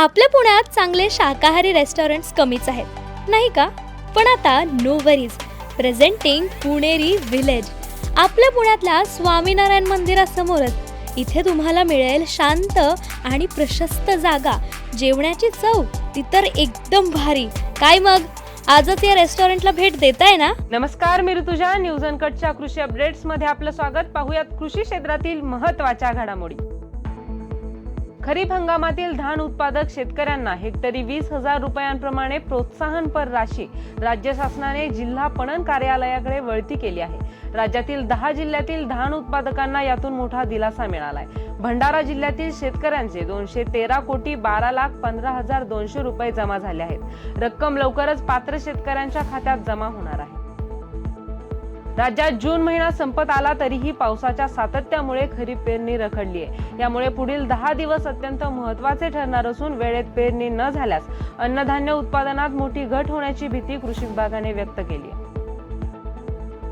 आपल्या पुण्यात चांगले शाकाहारी रेस्टॉरंट्स कमीच आहेत. नाही का? पण आता no worries presenting Puneri village आपल्या पुण्यातल्या स्वामीनारायण मंदिरासमोरच इथे तुम्हाला मिळेल शांत आणि प्रशस्त जागा. जेवणाची चव ती तर एकदम भारी. काय मग? आजच या रेस्टॉरंटला भेट देताय ना? नमस्कार मी ऋतुजा. न्यूज अनकटच्या कृषी अपडेट्समध्ये आपलं स्वागत. पाहूयात कृषी क्षेत्रातील महत्त्वाच्या घडामोडी. खरीप हंगामातील धान उत्पादक शेतकऱ्यांना हेक्टरी वीस हजार रुपयांप्रमाणे प्रोत्साहनपर राशी राज्य शासनाने जिल्हा पणन कार्यालयाकडे वळती केली आहे. राज्यातील दहा जिल्ह्यातील धान उत्पादकांना यातून मोठा दिलासा मिळालाय. भंडारा जिल्ह्यातील शेतकऱ्यांचे दोनशे तेरा कोटी बारा लाख पंधरा हजार दोनशे रुपये जमा झाले आहेत. रक्कम लवकरच पात्र शेतकऱ्यांच्या खात्यात जमा होणार आहे. राज्यात जून महिना संपत आला तरीही पावसाच्या सातत्यामुळे खरीप पेरणी रखडली आहे यामुळे पुढील दहा दिवस अत्यंत महत्त्वाचे ठरणार असून वेळेत पेरणी न झाल्यास अन्नधान्य उत्पादनात मोठी घट होण्याची भीती कृषी विभागाने व्यक्त केली आहे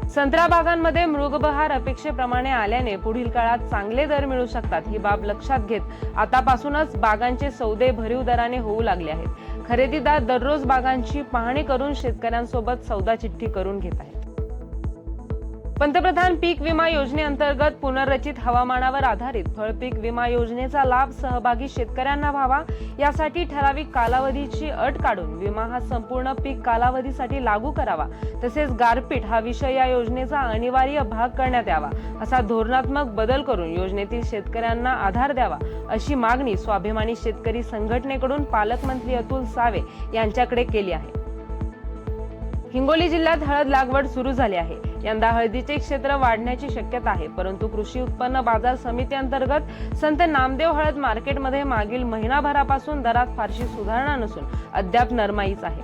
संत्रा बागांमध्ये मृगबहार अपेक्षेप्रमाणे आल्याने पुढील काळात चांगले दर मिळू शकतात ही बाब लक्षात घेत आतापासूनच बागांचे सौदे भरीव दराने होऊ लागले आहेत. खरेदीदार दररोज बागांची पाहणी करून शेतकऱ्यांसोबत सौदा चिठ्ठी करून घेत आहेत. पंतप्रधान पीक विमा योजनेअंतर्गत पुनर्रचित हवामानावर आधारित फळपीक विमा योजनेचा लाभ सहभागी शेतकऱ्यांना व्हावा यासाठी ठराविक कालावधीची अट काढून विमा हा संपूर्ण पीक कालावधीसाठी लागू करावा. तसेच गारपीट हा विषय या योजनेचा अनिवार्य भाग करण्यात यावा. असा धोरणात्मक बदल करून योजनेतील शेतकऱ्यांना आधार द्यावा अशी मागणी स्वाभिमानी शेतकरी संघटनेकडून पालकमंत्री अतुल सावे यांच्याकडे केली आहे. हिंगोली जिल्ह्यात हळद लागवड सुरू झाली आहे. यंदा हळदीचे क्षेत्र वाढण्याची शक्यता आहे परंतु कृषी उत्पन्न बाजार समिती अंतर्गत संत नामदेव हळद मार्केटमध्ये मागील महिनाभरापासून दरात फारशी सुधारणा नसून अद्याप नरमाईच आहे.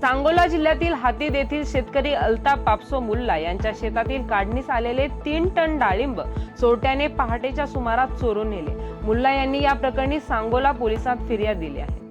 सांगोला जिल्ह्यातील हातीद येथील शेतकरी अल्ताप पापसो मुल्ला यांच्या शेतातील काढणीस आलेले तीन टन डाळिंब चोरट्याने पहाटेच्या सुमारात चोरून नेले. मुल्ला यांनी या प्रकरणी सांगोला पोलिसात फिर्याद दिली आहे.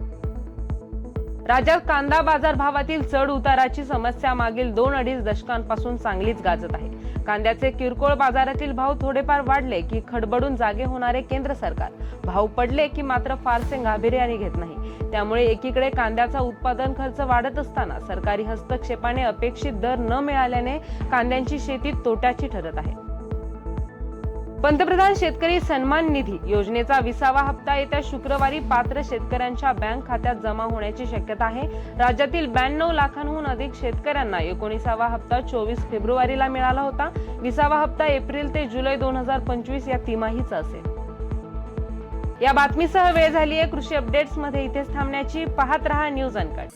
राज्यात कांदा बाजार भावातील चढ उताराची समस्या मागील दोन अडीच दशकांपासून चांगलीच गाजत आहे. कांद्याचे किरकोळ बाजारातील भाव थोडेफार वाढले की खडबडून जागे होणारे केंद्र सरकार. भाव पडले की मात्र फारसे गांभीर्याने घेत नाही. त्यामुळे एकीकडे कांद्याचा उत्पादन खर्च वाढत असताना सरकारी हस्तक्षेपाने अपेक्षित दर न मिळाल्याने कांद्यांची शेती तोट्याची ठरत आहे. पंतप्रधान शेतकरी सन्मान निधी योजनेचा विसावा हप्ता येत्या शुक्रवारी पात्र शेतकऱ्यांच्या बँक खात्यात जमा होण्याची शक्यता आहे. राज्यातील ब्याण्णव लाखांहून अधिक शेतकऱ्यांना एकोणीसावा हप्ता चोवीस फेब्रुवारीला मिळाला होता. विसावा हप्ता एप्रिल ते जुलै दोन हजार पंचवीस या तिमाहीचा असेल. या बातमीसह वेळ झाली आहे कृषी अपडेट्समध्ये इथेच थांबण्याची. पाहत रहा न्यूज अनकट.